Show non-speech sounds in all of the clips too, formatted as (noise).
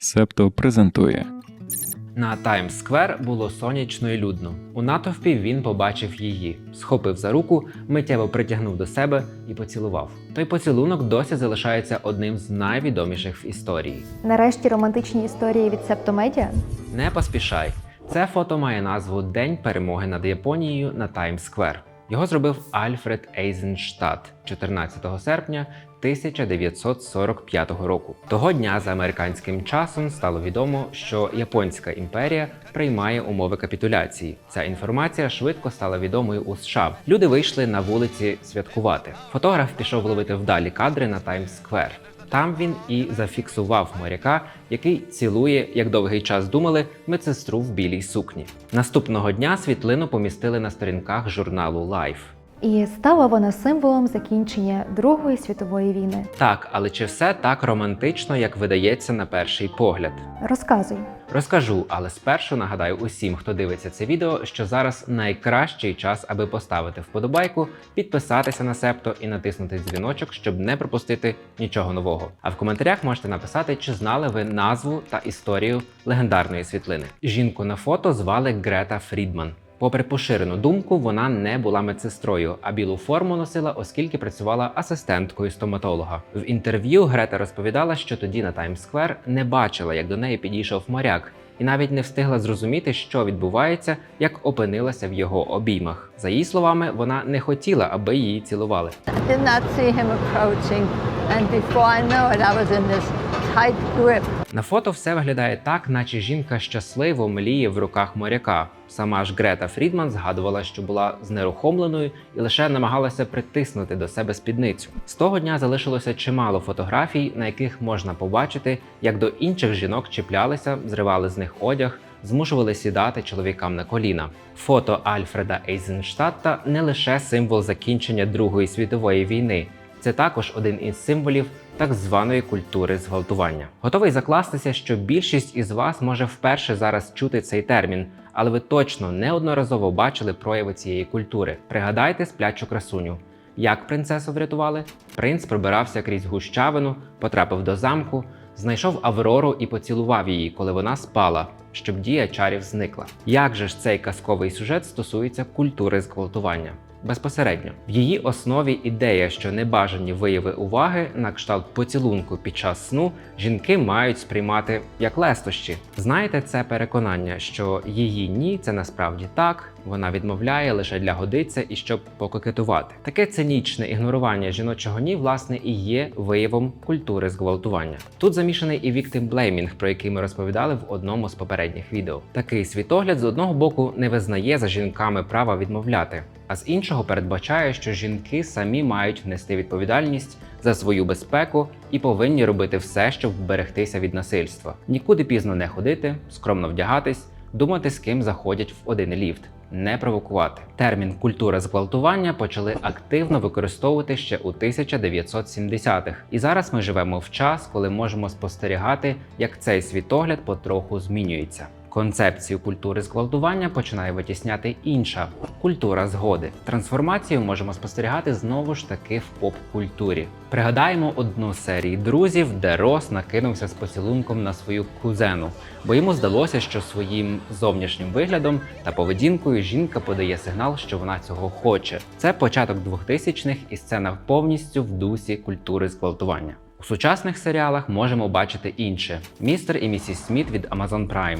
Септо презентує На Таймс-сквер було сонячно і людно. У натовпі він побачив її, схопив за руку, миттєво притягнув до себе і поцілував. Той поцілунок досі залишається одним з найвідоміших в історії. Нарешті романтичні історії від Септомедіа. Не поспішай. Це фото має назву День перемоги над Японією на Таймс-сквер. Його зробив Альфред Ейзенштадт 14 серпня 1945 року. Того дня за американським часом стало відомо, що японська імперія приймає умови капітуляції. Ця інформація швидко стала відомою у США. Люди вийшли на вулиці святкувати. Фотограф пішов ловити вдалі кадри на Таймс-сквер. Там він і зафіксував моряка, який цілує, як довгий час думали, медсестру в білій сукні. Наступного дня світлину помістили на сторінках журналу Life. І стала вона символом закінчення Другої світової війни. Так, але чи все так романтично, як видається на перший погляд? Розказуй. Розкажу, але спершу нагадаю усім, хто дивиться це відео, що зараз найкращий час, аби поставити вподобайку, підписатися на септо і натиснути дзвіночок, щоб не пропустити нічого нового. А в коментарях можете написати, чи знали ви назву та історію легендарної світлини. Жінку на фото звали Грета Фрідман. Попри поширену думку, вона не була медсестрою, а білу форму носила, оскільки працювала асистенткою стоматолога. В інтерв'ю Грета розповідала, що тоді на Таймс-сквер не бачила, як до неї підійшов моряк, і навіть не встигла зрозуміти, що відбувається, як опинилася в його обіймах. За її словами, вона не хотіла, аби її цілували. I did not see him approaching, and before I know it, I was in this tight grip. На фото все виглядає так, наче жінка щасливо мліє в руках моряка. Сама ж Грета Фрідман згадувала, що була знерухомленою і лише намагалася притиснути до себе спідницю. З того дня залишилося чимало фотографій, на яких можна побачити, як до інших жінок чіплялися, зривали з них одяг, змушували сідати чоловікам на коліна. Фото Альфреда Ейзенштадта не лише символ закінчення Другої світової війни. Це також один із символів так званої культури зґвалтування. Готовий закластися, що більшість із вас може вперше зараз чути цей термін, але ви точно неодноразово бачили прояви цієї культури. Пригадайте сплячу красуню. Як принцесу врятували? Принц пробирався крізь гущавину, потрапив до замку, знайшов Аврору і поцілував її, коли вона спала, щоб дія чарів зникла. Як же ж цей казковий сюжет стосується культури зґвалтування? Безпосередньо в її основі ідея, що небажані вияви уваги на кшталт поцілунку під час сну жінки мають сприймати як лестощі. Знаєте, це переконання, що її ні, це насправді так. Вона відмовляє лише для годиться і щоб пококетувати. Таке цинічне ігнорування жіночого ні, власне, і є виявом культури зґвалтування. Тут замішаний і blaming, про який ми розповідали в одному з попередніх відео. Такий світогляд з одного боку не визнає за жінками права відмовляти, а з іншого передбачає, що жінки самі мають нести відповідальність за свою безпеку і повинні робити все, щоб вберегтися від насильства. Нікуди пізно не ходити, скромно вдягатись, думати, з ким заходять в один ліфт. Не провокувати термін культура зґвалтування почали активно використовувати ще у 1970-х. І зараз ми живемо в час, коли можемо спостерігати, як цей світогляд потроху змінюється. Концепцію культури зґвалтування починає витісняти інша культура згоди. Трансформацію можемо спостерігати знову ж таки в поп-культурі. Пригадаємо одну з серій друзів, де Рос накинувся з поцілунком на свою кузену, бо йому здалося, що своїм зовнішнім виглядом та поведінкою жінка подає сигнал, що вона цього хоче. Це початок 2000-х і сцена повністю в дусі культури зґвалтування. У сучасних серіалах можемо бачити інше: містер і місіс Сміт від Amazon Prime.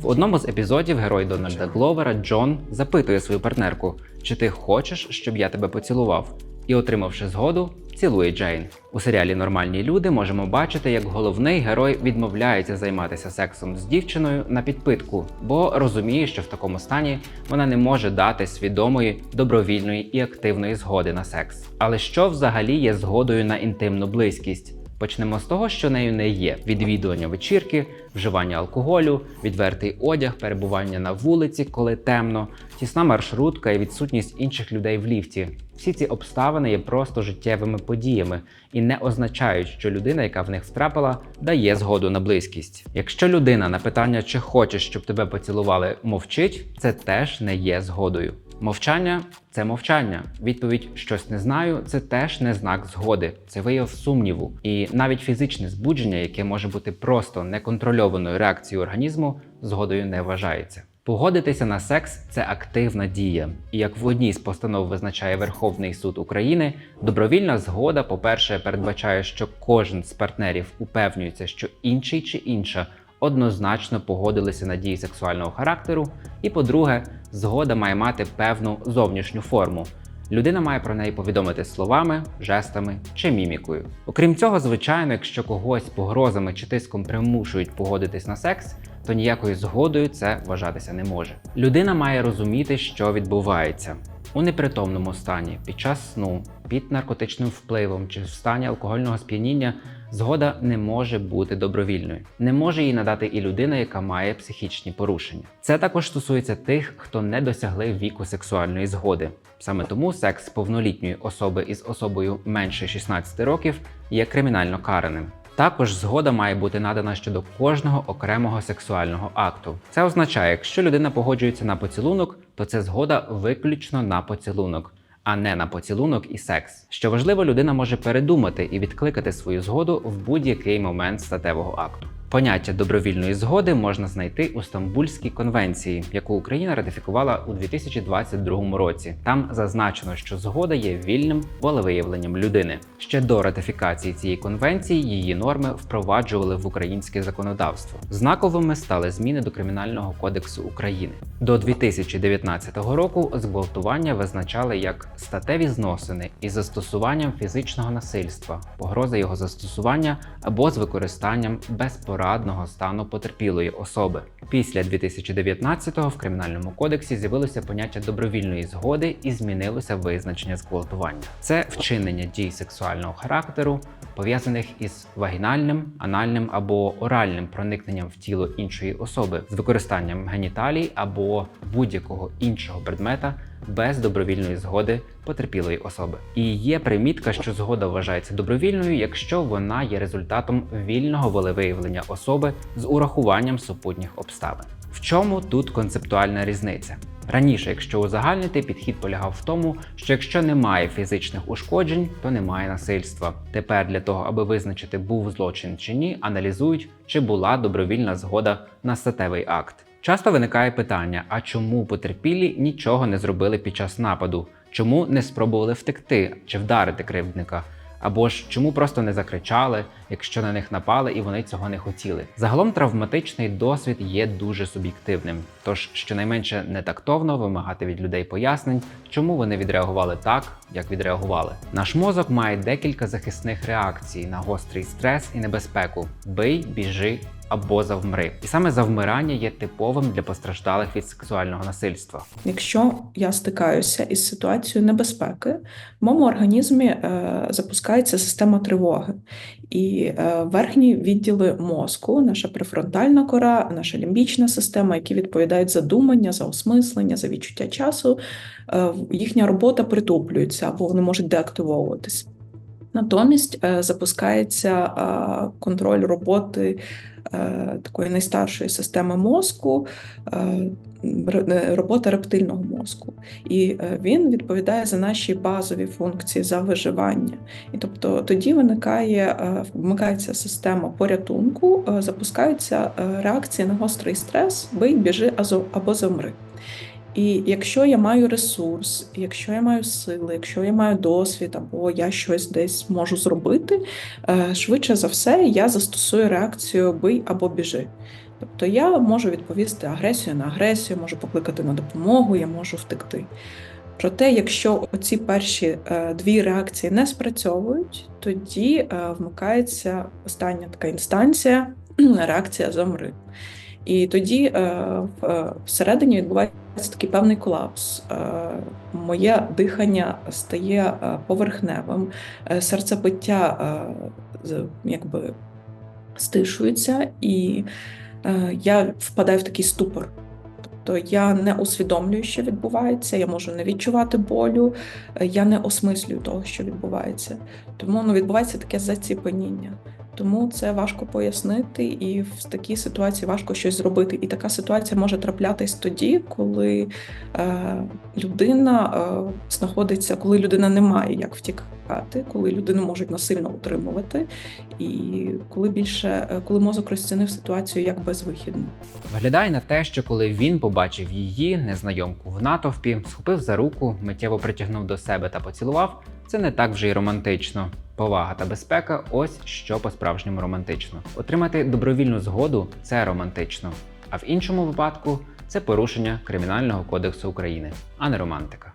В одному з епізодів герой Дональда Гловера Джон запитує свою партнерку, чи ти хочеш, щоб я тебе поцілував, і, отримавши згоду, цілує Джейн. У серіалі Нормальні люди можемо бачити, як головний герой відмовляється займатися сексом з дівчиною на підпитку, бо розуміє, що в такому стані вона не може дати свідомої, добровільної і активної згоди на секс. Але що взагалі є згодою на інтимну близькість? Почнемо з того, що нею не є: відвідування вечірки, вживання алкоголю, відвертий одяг, перебування на вулиці, коли темно, тісна маршрутка і відсутність інших людей в ліфті. Всі ці обставини є просто життєвими подіями і не означають, що людина, яка в них втрапила, дає згоду на близькість. Якщо людина на питання, чи хочеш, щоб тебе поцілували, мовчить, це теж не є згодою. Мовчання це мовчання. Відповідь щось не знаю це теж не знак згоди, це вияв сумніву. І навіть фізичне збудження, яке може бути просто неконтрольованою реакцією організму, згодою не вважається. Погодитися на секс це активна дія. І як в одній з постанов визначає Верховний суд України, добровільна згода, по-перше, передбачає, що кожен з партнерів упевнюється, що інший чи інша однозначно погодилися на дії сексуального характеру. І по-друге, згода має мати певну зовнішню форму. Людина має про неї повідомити словами, жестами чи мімікою. Окрім цього, звичайно, якщо когось погрозами чи тиском примушують погодитись на секс, то ніякою згодою це вважатися не може. Людина має розуміти, що відбувається у непритомному стані, під час сну, під наркотичним впливом чи в стані алкогольного сп'яніння. Згода не може бути добровільною, не може її надати і людина, яка має психічні порушення. Це також стосується тих, хто не досягли віку сексуальної згоди. Саме тому секс повнолітньої особи із особою менше 16 років є кримінально караним. Також згода має бути надана щодо кожного окремого сексуального акту. Це означає, якщо людина погоджується на поцілунок, то це згода виключно на поцілунок, а не на поцілунок і секс. Що важливо, людина може передумати і відкликати свою згоду в будь-який момент статевого акту. Поняття добровільної згоди можна знайти у Стамбульській конвенції, яку Україна ратифікувала у 2022 році. Там зазначено, що згода є вільним волевиявленням людини. Ще до ратифікації цієї конвенції її норми впроваджували в українське законодавство. Знаковими стали зміни до Кримінального кодексу України. До 2019 року зґвалтування визначали як статеві зносини із застосуванням фізичного насильства, погроза його застосування або з використанням безпорадного стану потерпілої особи. Після 2019-го в кримінальному кодексі з'явилося поняття добровільної згоди і змінилося визначення зґвалтування. Це вчинення дій сексуального характеру, пов'язаних із вагінальним, анальним або оральним проникненням в тіло іншої особи з використанням геніталій або будь-якого іншого предмета без добровільної згоди потерпілої особи. І є примітка, що згода вважається добровільною, якщо вона є результатом вільного волевиявлення особи з урахуванням супутніх обставин. В чому тут концептуальна різниця? Раніше, якщо узагальнити, підхід полягав в тому, що якщо немає фізичних ушкоджень, то немає насильства. Тепер для того, аби визначити, був злочин чи ні, аналізують, чи була добровільна згода на статевий акт. Часто виникає питання: а чому потерпілі нічого не зробили під час нападу? Чому не спробували втекти чи вдарити кривдника? Або ж чому просто не закричали, якщо на них напали і вони цього не хотіли? Загалом травматичний досвід є дуже суб'єктивним, тож щонайменше нетактовно вимагати від людей пояснень, чому вони відреагували так, як відреагували. Наш мозок має декілька захисних реакцій на гострий стрес і небезпеку: бий, біжи. Або завмри, і саме завмирання є типовим для постраждалих від сексуального насильства. Якщо я стикаюся із ситуацією небезпеки, в моєму організмі е, запускається система тривоги, і е, верхні відділи мозку, наша префронтальна кора, наша лімбічна система, які відповідають за думання, за осмислення, за відчуття часу, е, їхня робота притуплюється або вони можуть деактивовуватись. Натомість е, запускається е, контроль роботи е, такої найстаршої системи мозку, робота рептильного мозку. І він відповідає за наші базові функції, за виживання. І тобто тоді виникає, вмикається система порятунку, запускаються реакції на гострий стрес, бий, біжи або замри. І якщо я маю ресурс, якщо я маю сили, якщо я маю досвід, або я щось десь можу зробити, е, швидше за все я застосую реакцію бий або біжи. Тобто я можу відповісти агресію на агресію, можу покликати на допомогу, я можу втекти. Проте, якщо оці перші е, дві реакції не спрацьовують, тоді е, вмикається остання така інстанція (clears throat) реакція замри. І тоді е, е, всередині відбувається такий певний колапс. Е, Моє дихання стає поверхневим, серцебиття якби стишується, і я впадаю в такий ступор. Тобто я не усвідомлюю, що відбувається, я можу не відчувати болю, я не осмислюю того, що відбувається. Тому ну, відбувається таке заціпеніння. Тому це важко пояснити, і в такій ситуації важко щось зробити. І така ситуація може траплятись тоді, коли е, людина е, знаходиться, коли людина не має як втікати, коли людину можуть насильно утримувати, і коли більше е, коли мозок розцінив ситуацію як безвихідну. Виглядає на те, що коли він побачив її незнайомку в натовпі, схопив за руку, миттєво притягнув до себе та поцілував. Це не так вже й романтично. Повага та безпека ось що по-справжньому романтично. Отримати добровільну згоду це романтично. А в іншому випадку це порушення Кримінального кодексу України, а не романтика.